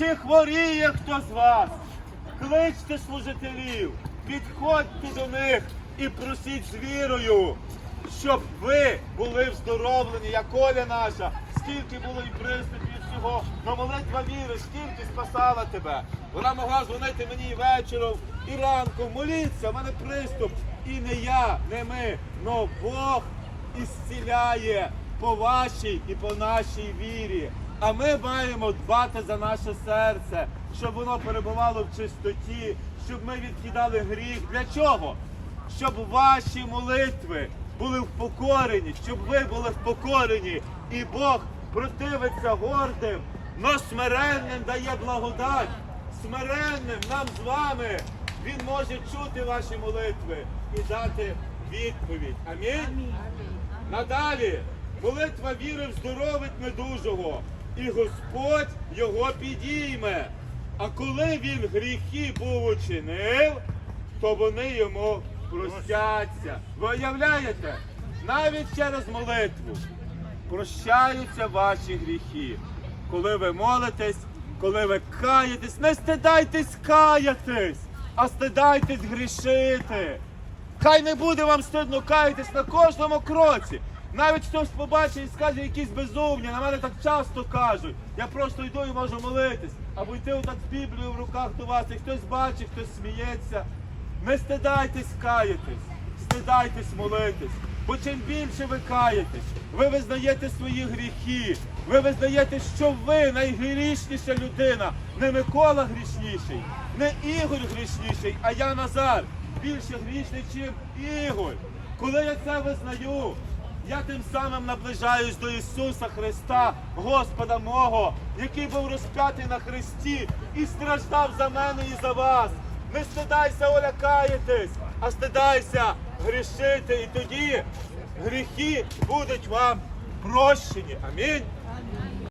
Чи хворіє хто з вас? Кличте служителів, підходьте до них і просіть з вірою, щоб ви були вздоровлені, як Оля наша. Скільки було і приступів всього, но молитва віри, скільки спасала тебе. Вона могла дзвонити мені і вечором, і ранком. Моліться, в мене приступ. І не я, не ми, но Бог ісціляє по вашій і по нашій вірі. А ми маємо дбати за наше серце, щоб воно перебувало в чистоті, щоб ми відкидали гріх. Для чого? Щоб ваші молитви були впокорені, щоб ви були впокорені, і Бог противиться гордим, но смиренним дає благодать. Смиренним нам з вами Він може чути ваші молитви і дати відповідь. Амінь. Надалі молитва віри вздоровить недужого, і Господь його підійме. А коли він гріхи був учинив, то вони йому простяться. Ви уявляєте? Навіть через молитву прощаються ваші гріхи. Коли ви молитесь, коли ви каєтесь, не стидайтесь каятись, а стидайтесь грішити. Хай не буде вам стидно каятись на кожному кроці. Навіть хтось побачить і скаже якісь безумні, на мене так часто кажуть. Я просто йду і можу молитись. Або йти отак з Біблією в руках до вас, і хтось бачить, хтось сміється. Не стидайтесь каятись, стидайтесь молитись. Бо чим більше ви каєтесь, ви визнаєте свої гріхи, ви визнаєте, що ви найгрішніша людина, не Микола грішніший, не Ігор грішніший, а я Назар більше грішний, чим Ігор. Коли я це визнаю, я тим самим наближаюсь до Ісуса Христа, Господа мого, який був розп'ятий на хресті і страждав за мене і за вас. Не стидайся, олякаєтесь, а стидайся грішити, і тоді гріхи будуть вам прощені. Амінь.